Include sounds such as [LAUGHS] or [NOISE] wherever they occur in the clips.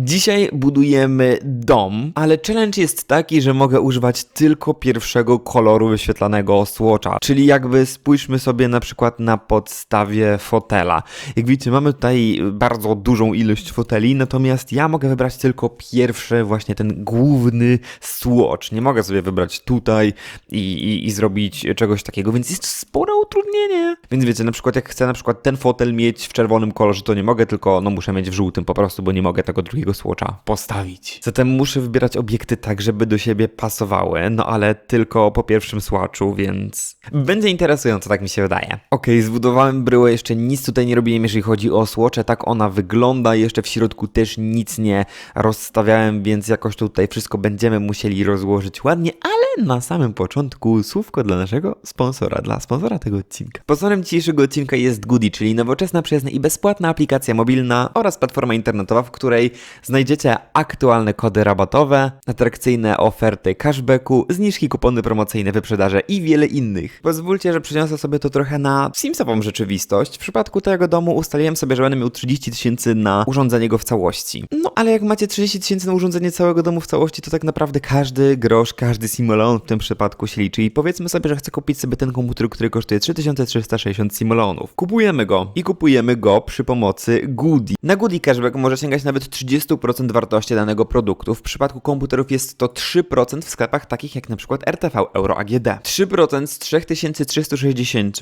Dzisiaj budujemy dom, ale challenge jest taki, że mogę używać tylko pierwszego koloru wyświetlanego swatcha, czyli jakby spójrzmy sobie na przykład na podstawie fotela. Jak widzicie, mamy tutaj bardzo dużą ilość foteli, natomiast ja mogę wybrać tylko pierwszy, właśnie ten główny swatch. Nie mogę sobie wybrać tutaj i, i, i zrobić czegoś takiego, więc jest spore utrudnienie. Więc wiecie, na przykład jak chcę na przykład ten fotel mieć w czerwonym kolorze, to nie mogę, tylko no muszę mieć w żółtym po prostu, bo nie mogę tego drugiego swatcha postawić. Zatem muszę wybierać obiekty tak, żeby do siebie pasowały, no ale tylko po pierwszym swatchu, więc będzie interesująco, tak mi się wydaje. Okej, zbudowałem bryłę, jeszcze nic tutaj nie robiłem, jeżeli chodzi o swatche, tak ona wygląda, jeszcze w środku też nic nie rozstawiałem, więc jakoś tutaj wszystko będziemy musieli rozłożyć ładnie, ale na samym początku słówko dla naszego sponsora, dla sponsora tego odcinka. Sponsorem dzisiejszego odcinka jest Goody, czyli nowoczesna, przyjazna i bezpłatna aplikacja mobilna oraz platforma internetowa, w której znajdziecie aktualne kody rabatowe, atrakcyjne oferty cashbacku, zniżki, kupony promocyjne, wyprzedaże i wiele innych. Pozwólcie, że przeniosę sobie to trochę na Simsową rzeczywistość. W przypadku tego domu ustaliłem sobie, że będę miał 30 tysięcy na urządzenie go w całości. No ale jak macie 30 tysięcy na urządzenie całego domu w całości, to tak naprawdę każdy grosz, każdy simulon w tym przypadku się liczy. I powiedzmy sobie, że chcę kupić sobie ten komputer, który kosztuje 3360 simulonów. Kupujemy go i kupujemy go przy pomocy Goody. Na Goody Cashback może sięgać nawet 30% wartości danego produktu. W przypadku komputerów jest to 3% w sklepach takich jak przykład RTV Euro AGD. 3% z 3360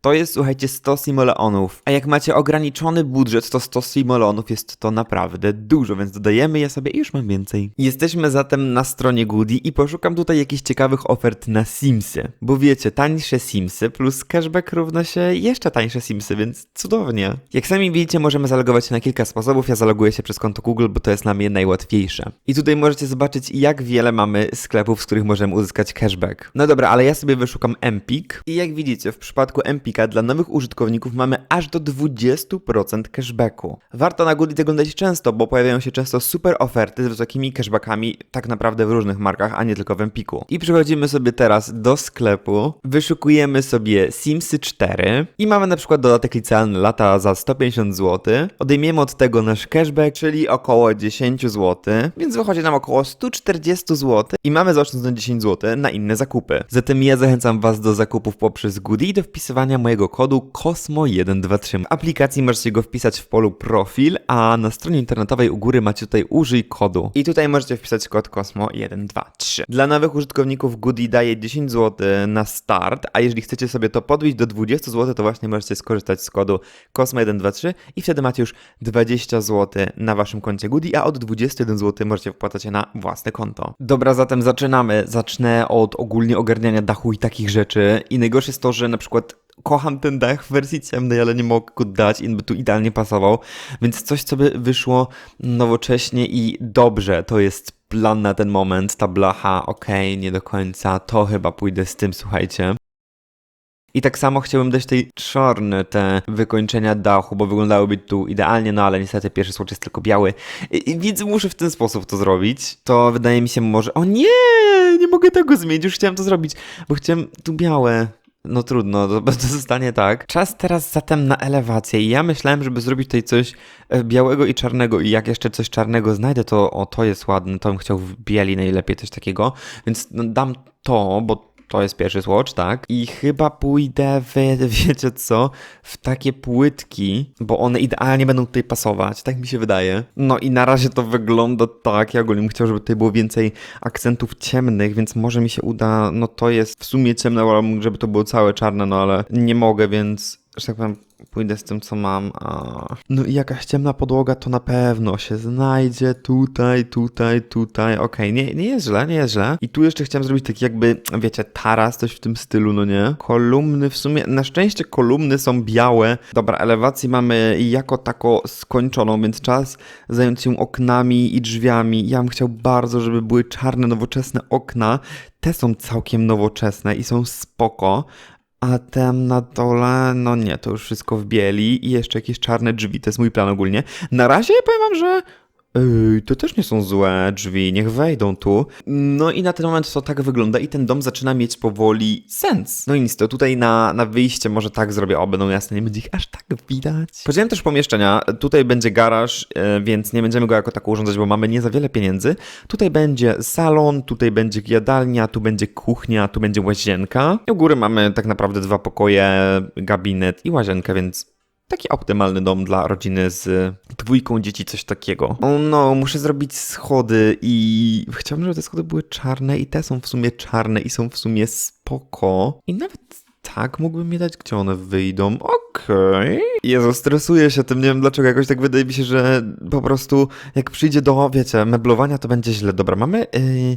to jest, słuchajcie, 100 simoleonów. A jak macie ograniczony budżet, to 100 simoleonów jest to naprawdę dużo, więc dodajemy je sobie i już mam więcej. Jesteśmy zatem na stronie Goody i poszukam tutaj jakichś ciekawych ofert na Simsy. Bo wiecie, tańsze Simsy plus cashback równa się jeszcze tańsze Simsy, więc cudownie. Jak sami widzicie, możemy zalogować się na kilka sposobów. Ja zaloguję się przez konto Google, bo to jest dla mnie najłatwiejsze. I tutaj możecie zobaczyć, jak wiele mamy sklepów, z których możemy uzyskać cashback. No dobra, ale ja sobie wyszukam Empik i jak widzicie, w przypadku Empika dla nowych użytkowników mamy aż do 20% cashbacku. Warto na Goody oglądać często, bo pojawiają się często super oferty z wysokimi cashbackami, tak naprawdę w różnych markach, a nie tylko w Empiku. I przechodzimy sobie teraz do sklepu, wyszukujemy sobie Simsy 4 i mamy na przykład dodatek licealny lata za 150 zł. Odejmiemy od tego nasz cashback, czyli około 10 zł, więc wychodzi nam około 140 zł i mamy zaoszczędzone 10 zł na inne zakupy. Zatem ja zachęcam Was do zakupów poprzez Goody i do wpisywania mojego kodu KOSMO123. W aplikacji możecie go wpisać w polu profil, a na stronie internetowej u góry macie tutaj użyj kodu. I tutaj możecie wpisać kod KOSMO123. Dla nowych użytkowników Goody daje 10 zł na start, a jeżeli chcecie sobie to podbić do 20 zł, to właśnie możecie skorzystać z kodu KOSMO123 i wtedy macie już 20 zł na waszym koncie Goody, a od 21 zł możecie wpłacać je na własne konto. Dobra, zatem zaczynamy. Zacznę od ogólnie ogarniania dachu i takich rzeczy. I najgorsze jest to, że na przykład kocham ten dach w wersji ciemnej, ale nie mogę go dać i by tu idealnie pasował. Więc coś, co by wyszło nowocześnie i dobrze, to jest plan na ten moment. Ta blacha, okej, nie do końca, to chyba pójdę z tym, słuchajcie. I tak samo chciałbym dać tej czarne te wykończenia dachu, bo wyglądałyby tu idealnie, no ale niestety pierwszy słodź jest tylko biały. I, i więc muszę w ten sposób to zrobić. To wydaje mi się może... O nie! Nie mogę tego zmienić, już chciałem to zrobić, bo chciałem tu białe. No trudno, to, to zostanie tak. Czas teraz zatem na elewację i ja myślałem, żeby zrobić tutaj coś e, białego i czarnego i jak jeszcze coś czarnego znajdę, to o, to jest ładne, to bym chciał w bieli najlepiej coś takiego, więc no, dam to, bo to jest pierwszy swatch, tak? I chyba pójdę w, [LAUGHS] wiecie co, w takie płytki, bo one idealnie będą tutaj pasować, tak mi się wydaje. No i na razie to wygląda tak, ja ogólnie bym chciał, żeby tutaj było więcej akcentów ciemnych, więc może mi się uda, no to jest w sumie ciemne, ale żeby to było całe czarne, no ale nie mogę, więc, że tak powiem, pójdę z tym, co mam. A... No i jakaś ciemna podłoga to na pewno się znajdzie tutaj, tutaj, tutaj. Okej, nie, nie jest źle, nie jest źle. I tu jeszcze chciałem zrobić taki jakby, wiecie, taras, coś w tym stylu, no nie? Kolumny w sumie, na szczęście kolumny są białe. Dobra, elewację mamy jako tako skończoną, więc czas zająć się oknami i drzwiami. Ja bym chciał bardzo, żeby były czarne, nowoczesne okna. Te są całkiem nowoczesne i są spoko. A tam na dole, no nie, to już wszystko w bieli i jeszcze jakieś czarne drzwi, to jest mój plan ogólnie. Na razie powiem wam, że Ej, to też nie są złe drzwi, niech wejdą tu. No i na ten moment to tak wygląda i ten dom zaczyna mieć powoli sens. No i nic, to tutaj na, na wyjście może tak zrobię, o będą jasne, nie będzie ich aż tak widać. Podzieliłem też pomieszczenia, tutaj będzie garaż, e, więc nie będziemy go jako tak urządzać, bo mamy nie za wiele pieniędzy. Tutaj będzie salon, tutaj będzie jadalnia, tu będzie kuchnia, tu będzie łazienka. I u góry mamy tak naprawdę dwa pokoje, gabinet i łazienkę, więc Taki optymalny dom dla rodziny z dwójką dzieci, coś takiego. O no, muszę zrobić schody i chciałbym, żeby te schody były czarne i te są w sumie czarne i są w sumie spoko. I nawet tak mógłbym je dać, gdzie one wyjdą. Okej. Jezu, stresuję się tym, nie wiem dlaczego, jakoś tak wydaje mi się, że po prostu jak przyjdzie do, wiecie, meblowania, to będzie źle. Dobra, mamy yy,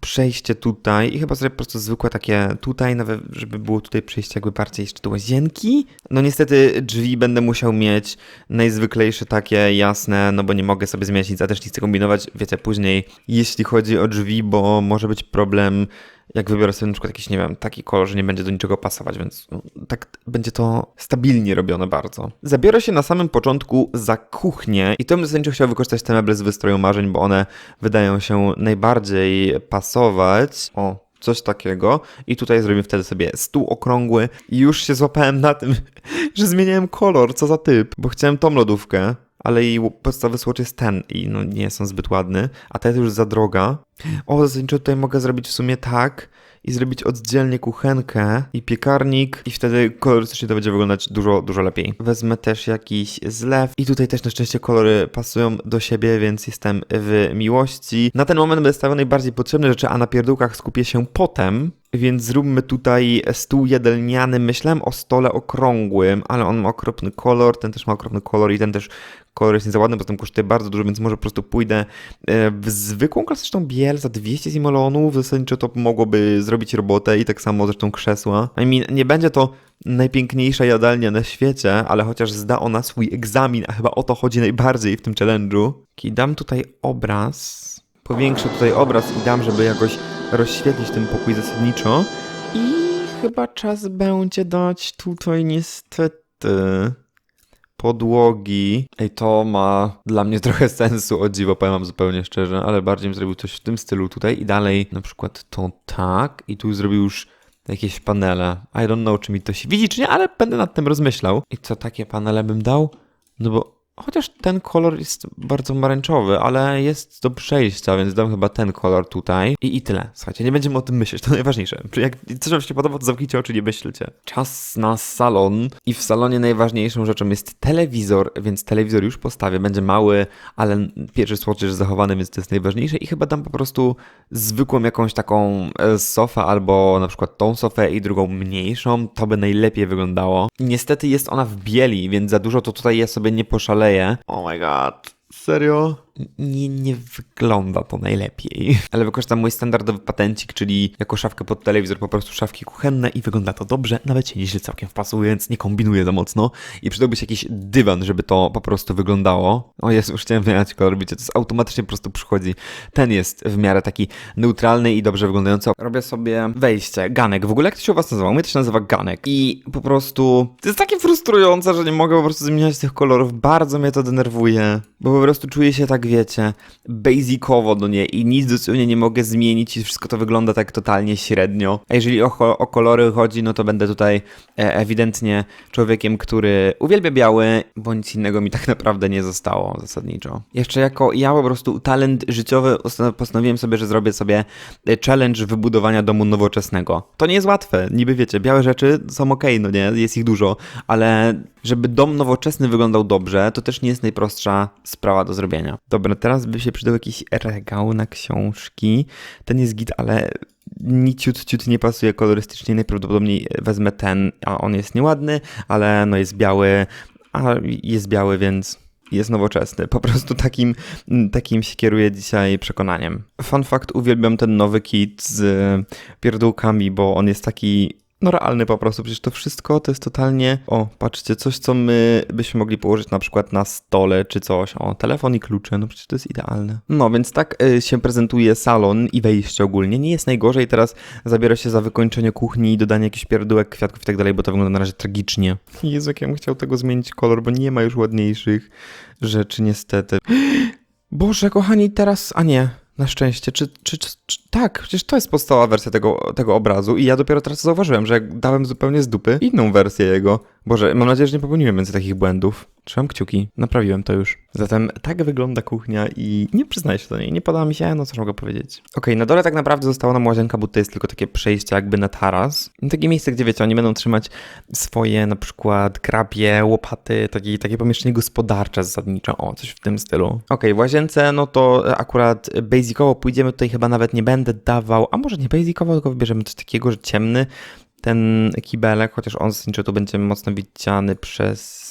przejście tutaj i chyba zrobię po prostu zwykłe takie tutaj, nawet żeby było tutaj przejście jakby bardziej jeszcze do łazienki. No niestety drzwi będę musiał mieć najzwyklejsze takie jasne, no bo nie mogę sobie zmieniać nic, a też nie chcę kombinować, wiecie, później jeśli chodzi o drzwi, bo może być problem jak wybiorę sobie na przykład jakiś, nie wiem, taki kolor, że nie będzie do niczego pasować, więc no, tak będzie to stabilnie robione bardzo. Zabiorę się na samym początku za kuchnię i to bym zasadniczo chciał wykorzystać te meble z wystroju marzeń, bo one wydają się najbardziej pasować. O, coś takiego. I tutaj zrobimy wtedy sobie stół okrągły. I już się złapałem na tym, [LAUGHS] że zmieniałem kolor, co za typ, bo chciałem tą lodówkę. Ale jej podstawowy słodz jest ten i no nie są zbyt ładny, a ta jest już za droga. O, zasadniczo tutaj mogę zrobić w sumie tak i zrobić oddzielnie kuchenkę i piekarnik i wtedy kolorystycznie to będzie wyglądać dużo, dużo lepiej. Wezmę też jakiś zlew i tutaj też na szczęście kolory pasują do siebie, więc jestem w miłości. Na ten moment będę stawiał najbardziej potrzebne rzeczy, a na pierdółkach skupię się potem. Więc zróbmy tutaj stół jadalniany. Myślałem o stole okrągłym, ale on ma okropny kolor, ten też ma okropny kolor i ten też kolor jest nie za ładny, bo ten kosztuje bardzo dużo, więc może po prostu pójdę e, w zwykłą klasyczną biel za 200 zimolonów. Zasadniczo to mogłoby zrobić robotę i tak samo zresztą krzesła. I mean, nie będzie to najpiękniejsza jadalnia na świecie, ale chociaż zda ona swój egzamin, a chyba o to chodzi najbardziej w tym challenge'u. I dam tutaj obraz, powiększę tutaj obraz i dam, żeby jakoś rozświetlić ten pokój zasadniczo. I chyba czas będzie dać tutaj niestety podłogi. Ej, to ma dla mnie [LAUGHS] trochę sensu, o dziwo, powiem wam zupełnie szczerze, ale bardziej zrobił coś w tym stylu tutaj i dalej na przykład to tak i tu zrobił już jakieś panele. I don't know, czy mi to się widzi, czy nie, ale będę nad tym rozmyślał. I co takie panele bym dał? No bo Chociaż ten kolor jest bardzo maręczowy, ale jest do przejścia, więc dam chyba ten kolor tutaj. I, i tyle. Słuchajcie, nie będziemy o tym myśleć, [LAUGHS] to najważniejsze. Jak coś wam się podoba, to zamknijcie oczy, nie myślcie. Czas na salon. I w salonie najważniejszą rzeczą jest telewizor, więc telewizor już postawię. Będzie mały, ale pierwszy słodczy jest zachowany, więc to jest najważniejsze. I chyba dam po prostu zwykłą jakąś taką e, sofę, albo na przykład tą sofę i drugą mniejszą. To by najlepiej wyglądało. Niestety jest ona w bieli, więc za dużo to tutaj ja sobie nie poszaleję Oh my god. Serio? Nie, nie wygląda to najlepiej. [LAUGHS] Ale wykorzystam mój standardowy patencik, czyli jako szafkę pod telewizor po prostu szafki kuchenne i wygląda to dobrze, nawet się nieźle całkiem wpasuje, więc nie kombinuję za mocno. I przydałby się jakiś dywan, żeby to po prostu wyglądało. O jest, już chciałem wymieniać kolor, wiecie, to jest automatycznie po prostu przychodzi. Ten jest w miarę taki neutralny i dobrze wyglądający. Robię sobie wejście, ganek. W ogóle jak to się u was nazywa? Mnie to się nazywa ganek. I po prostu to jest takie frustrujące, że nie mogę po prostu zmieniać tych kolorów. Bardzo mnie to denerwuje, bo po prostu czuję się tak wiecie, basicowo do niej i nic dosłownie nie mogę zmienić i wszystko to wygląda tak totalnie średnio. A jeżeli o, o kolory chodzi, no to będę tutaj e, ewidentnie człowiekiem, który uwielbia biały, bo nic innego mi tak [LAUGHS] naprawdę nie zostało zasadniczo. Jeszcze jako ja po prostu talent życiowy postanowiłem sobie, że zrobię sobie e, challenge wybudowania domu nowoczesnego. To nie jest łatwe, niby wiecie, białe rzeczy są ok, no nie, jest ich dużo, ale żeby dom nowoczesny wyglądał dobrze, to też nie jest najprostsza sprawa do zrobienia. Dobra, teraz by się przydał jakiś regał na książki. Ten jest git, ale ni ciut, ciut nie pasuje kolorystycznie. Najprawdopodobniej wezmę ten, a on jest nieładny, ale no jest biały, a jest biały, więc jest nowoczesny. Po prostu takim, takim się kieruję dzisiaj przekonaniem. Fun fact, uwielbiam ten nowy kit z pierdółkami, bo on jest taki no realny po prostu, przecież to wszystko to jest totalnie, o patrzcie, coś co my byśmy mogli położyć na przykład na stole czy coś, o telefon i klucze, no przecież to jest idealne. No więc tak y, się prezentuje salon i wejście ogólnie, nie jest najgorzej, teraz zabiorę się za wykończenie kuchni i dodanie jakichś pierdółek, kwiatków i tak dalej, bo to wygląda na razie tragicznie. Jezu, jak ja bym chciał tego zmienić kolor, bo nie ma już ładniejszych rzeczy niestety. [GASPS] Boże, kochani, teraz. A nie, na szczęście. Czy, czy, czy, czy tak, przecież to jest podstawowa wersja tego, tego obrazu i ja dopiero teraz zauważyłem, że dałem zupełnie z dupy inną wersję jego. Boże, mam nadzieję, że nie popełniłem więcej takich błędów. Trzymam kciuki, naprawiłem to już. Zatem tak wygląda kuchnia i nie przyznaję się do niej, nie podoba mi się, no co mogę powiedzieć. Okej, na dole tak naprawdę została nam łazienka, bo to jest tylko takie przejście jakby na taras. Takie miejsce, gdzie wiecie, oni będą trzymać swoje na przykład grabie, łopaty, takie, takie pomieszczenie gospodarcze zasadnicze, o, coś w tym stylu. Okej, w łazience, no to akurat basicowo pójdziemy, tutaj chyba nawet nie będę dawał, a może nie basicowo, tylko wybierzemy coś takiego, że ciemny, ten kibelek, chociaż on zasadniczo tu będzie mocno widziany przez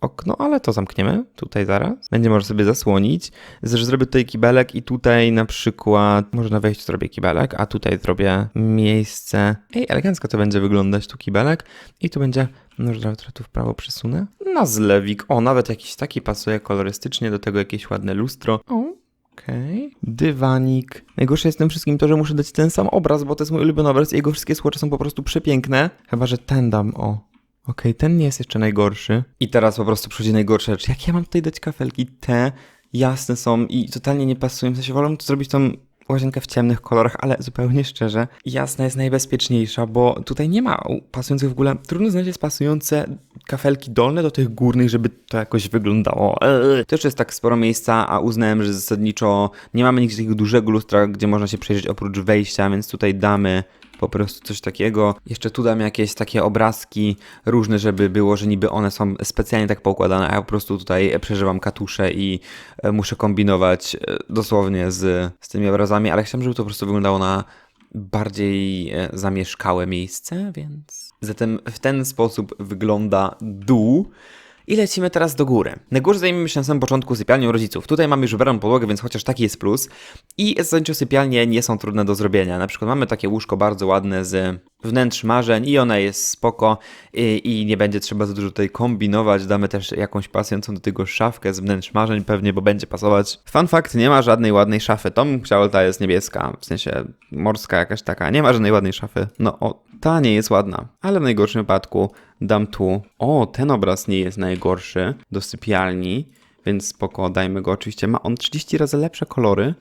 okno, ale to zamkniemy tutaj zaraz. Będzie można sobie zasłonić. Zrobię tutaj kibelek i tutaj na przykład, może na wejściu zrobię kibelek, a tutaj zrobię miejsce. Ej, elegancko to będzie wyglądać tu kibelek i tu będzie, może trochę tu w prawo przesunę. Na zlewik. O, nawet jakiś taki pasuje kolorystycznie, do tego jakieś ładne lustro. O, Okej. Dywanik. Najgorsze jest w tym wszystkim to, że muszę dać ten sam obraz, bo to jest mój ulubiony obraz i jego wszystkie słocze są po prostu przepiękne. Chyba, że ten dam, o. Okej, ten nie jest jeszcze najgorszy. I teraz po prostu przychodzi najgorsza rzecz. Jak ja mam tutaj dać kafelki? Te jasne są i totalnie nie pasują. W sensie wolę to zrobić tą łazienkę w ciemnych kolorach, ale zupełnie szczerze, jasna jest najbezpieczniejsza, bo tutaj nie ma pasujących w ogóle. Trudno znaleźć pasujące kafelki dolne do tych górnych, żeby to jakoś wyglądało. Eee. Jeszcze jest tak sporo miejsca, a uznałem, że zasadniczo nie mamy nigdzie takiego dużego lustra, gdzie można się przejrzeć oprócz wejścia, więc tutaj damy po prostu coś takiego. Jeszcze tu dam jakieś takie obrazki różne, żeby było, że niby one są specjalnie tak poukładane, a ja po prostu tutaj przeżywam katusze i e, muszę kombinować e, dosłownie z, z tymi obrazami, ale chciałem, żeby to po prostu wyglądało na bardziej e, zamieszkałe miejsce, więc... Zatem w ten sposób wygląda dół. I lecimy teraz do góry. Na górze zajmiemy się na samym początku sypialnią rodziców. Tutaj mamy już wybraną podłogę, więc chociaż taki jest plus. I zasadniczo sypialnie nie są trudne do zrobienia. Na przykład mamy takie łóżko bardzo ładne z wnętrz marzeń i ona jest spoko i, i nie będzie trzeba za dużo tutaj kombinować. Damy też jakąś pasującą do tego szafkę z wnętrz marzeń pewnie, bo będzie pasować. Fun fact, nie ma żadnej ładnej szafy. Tom chciał, ta jest niebieska, w sensie morska jakaś taka. Nie ma żadnej ładnej szafy. No o, ta nie jest ładna, ale w najgorszym wypadku dam tu. O, ten obraz nie jest najgorszy do sypialni, więc spoko, dajmy go. Oczywiście ma on 30 razy lepsze kolory,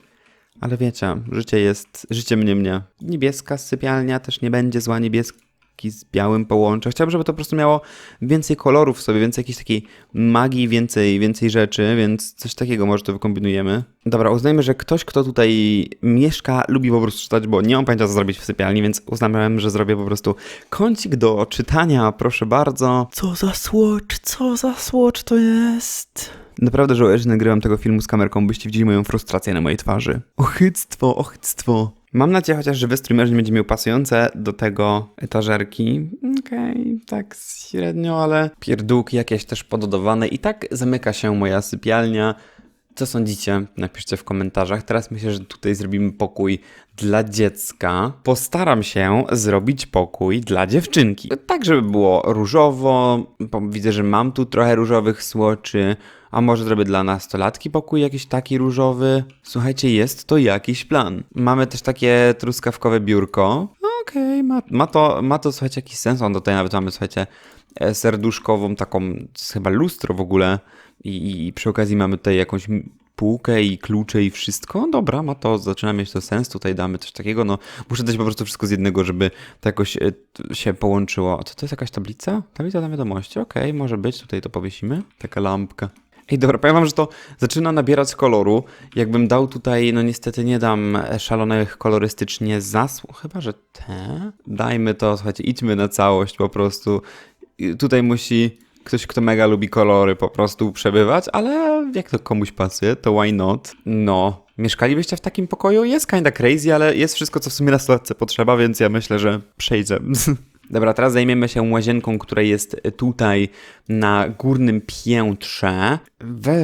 ale wiecie, życie jest, życie mnie mnie. Niebieska sypialnia też nie będzie zła, niebieski z białym połączę. Chciałbym, żeby to po prostu miało więcej kolorów w sobie, więcej jakiejś takiej magii, więcej, więcej rzeczy, więc coś takiego może to wykombinujemy. Dobra, uznajmy, że ktoś, kto tutaj mieszka, lubi po prostu czytać, bo nie mam pojęcia, co zrobić w sypialni, więc uznałem, że zrobię po prostu kącik do czytania, proszę bardzo. Co za słodcz, co za słodcz to jest. Naprawdę żałuję, że nagrywam tego filmu z kamerką, byście widzieli moją frustrację na mojej twarzy. Ochyctwo, ochyctwo. Mam nadzieję chociaż, że wy streamerzy będzie miał pasujące do tego etażerki. Okej, okay, tak średnio, ale pierdółki jakieś też pododowane. I tak zamyka się moja sypialnia. Co sądzicie? Napiszcie w komentarzach. Teraz myślę, że tutaj zrobimy pokój dla dziecka. Postaram się zrobić pokój dla dziewczynki. Tak, żeby było różowo. Widzę, że mam tu trochę różowych słoczy. A może zrobię dla nastolatki pokój jakiś taki różowy? Słuchajcie, jest to jakiś plan. Mamy też takie truskawkowe biurko. Okej, okay, ma, ma, to, ma to, słuchajcie, jakiś sens. On tutaj nawet mamy, słuchajcie, e, serduszkową taką, chyba lustro w ogóle. I, I przy okazji mamy tutaj jakąś półkę i klucze i wszystko. Dobra, ma to, zaczyna mieć to sens, tutaj damy coś takiego, no muszę dać po prostu wszystko z jednego, żeby to jakoś e, się połączyło. A co to jest jakaś tablica? Tablica na wiadomości, okej, okay, może być, tutaj to powiesimy. Taka lampka. Ej, dobra, powiem wam, że to zaczyna nabierać koloru. Jakbym dał tutaj, no niestety nie dam szalonych kolorystycznie zasłon, chyba, że te. Dajmy to, słuchajcie, idźmy na całość po prostu. Tutaj musi ktoś, kto mega lubi kolory po prostu przebywać, ale jak to komuś pasuje, to why not? No, mieszkalibyście w takim pokoju? Jest kinda crazy, ale jest wszystko, co w sumie na stolce potrzeba, więc ja myślę, że przejdzie. [LAUGHS] Dobra, teraz zajmiemy się łazienką, która jest tutaj na górnym piętrze.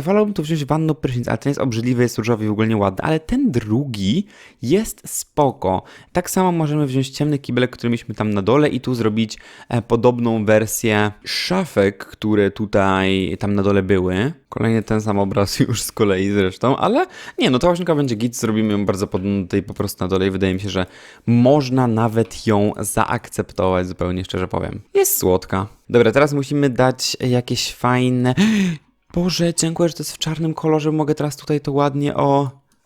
Wolałbym tu wziąć wanno prysznic, ale ten jest obrzydliwy, jest różowy i w ogóle nie ładny, ale ten drugi jest spoko. Tak samo możemy wziąć ciemny kibelek, który mieliśmy tam na dole i tu zrobić e, podobną wersję szafek, które tutaj tam na dole były. Kolejny ten sam obraz [LAUGHS] już z kolei zresztą, ale nie, no ta łazienka będzie git, zrobimy ją bardzo podobną tutaj po prostu na dole i wydaje mi się, że można nawet ją zaakceptować, zupełnie szczerze powiem. Jest słodka. Dobra, teraz musimy dać jakieś fajne... [GASPS] Boże, dziękuję, że to jest w czarnym kolorze. Mogę teraz tutaj to ładnie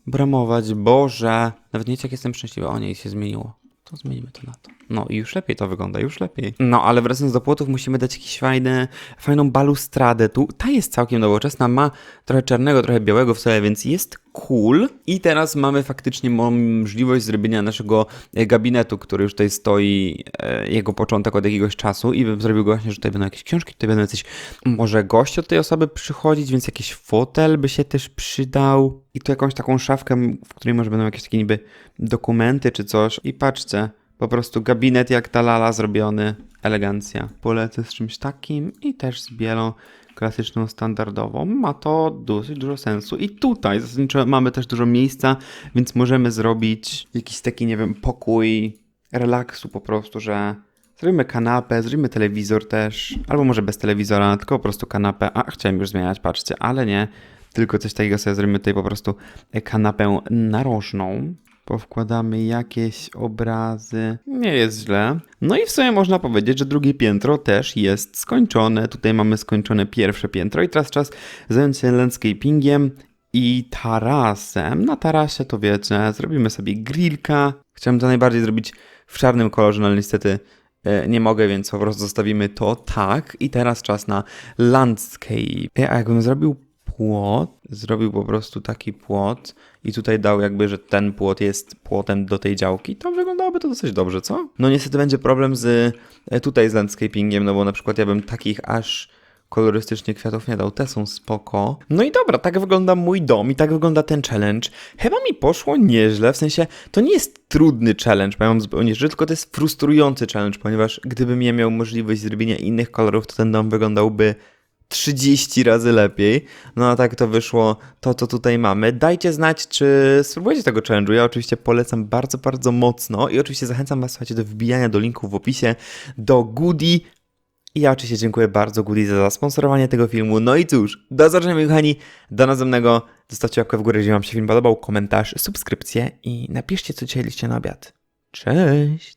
obramować. Boże. Nawet nie wiecie, jak jestem szczęśliwy. O nie, się zmieniło. To zmienimy to na to. No i już lepiej to wygląda, już lepiej. No, ale wracając do płotów, musimy dać jakieś fajne, fajną balustradę tu. Ta jest całkiem nowoczesna, ma trochę czarnego, trochę białego w sobie, więc jest cool. I teraz mamy faktycznie możliwość zrobienia naszego e, gabinetu, który już tutaj stoi, e, jego początek od jakiegoś czasu i bym zrobił właśnie, że tutaj będą jakieś książki, tutaj będą jacyś, może goście od tej osoby przychodzić, więc jakiś fotel by się też przydał. I tu jakąś taką szafkę, w której może będą jakieś takie niby dokumenty czy coś. I patrzcie, po prostu gabinet jak ta lala zrobiony, elegancja. Polecę z czymś takim i też z bielą klasyczną, standardową. Ma to dosyć dużo sensu. I tutaj zasadniczo mamy też dużo miejsca, więc możemy zrobić jakiś taki, nie wiem, pokój relaksu po prostu, że zrobimy kanapę, zrobimy telewizor też, albo może bez telewizora, tylko po prostu kanapę. A, chciałem już zmieniać, patrzcie, ale nie. Tylko coś takiego sobie zrobimy tutaj po prostu kanapę narożną powkładamy jakieś obrazy. Nie jest źle. No i w sumie można powiedzieć, że drugie piętro też jest skończone. Tutaj mamy skończone pierwsze piętro i teraz czas zająć się landscapingiem i tarasem. Na tarasie to wiecie, zrobimy sobie grillka. Chciałem to najbardziej zrobić w czarnym kolorze, no ale niestety e, nie mogę, więc po prostu zostawimy to tak. I teraz czas na landscape. E, A jakbym zrobił płot, zrobił po prostu taki płot i tutaj dał jakby, że ten płot jest płotem do tej działki, to wyglądałoby to dosyć dobrze, co? No niestety będzie problem z e, tutaj z landscapingiem, no bo na przykład ja bym takich aż kolorystycznie kwiatów nie dał, te są spoko. No i dobra, tak wygląda mój dom i tak wygląda ten challenge. Chyba mi poszło nieźle, w sensie to nie jest trudny challenge, bo ja mam zupełnie rzecz, tylko to jest frustrujący challenge, ponieważ gdybym ja miał możliwość zrobienia innych kolorów, to ten dom wyglądałby 30 razy lepiej. No a tak to wyszło to, co tutaj mamy. Dajcie znać, czy spróbujecie tego challenge'u. Ja oczywiście polecam bardzo, bardzo mocno i oczywiście zachęcam Was, słuchajcie, do wbijania do linków w opisie, do Goody. I ja oczywiście dziękuję bardzo Goody za zasponsorowanie tego filmu. No i cóż, do zobaczenia, kochani. Do następnego. Zostawcie łapkę w górę, jeżeli Wam się film podobał, komentarz, subskrypcję i napiszcie, co dzisiaj na obiad. Cześć!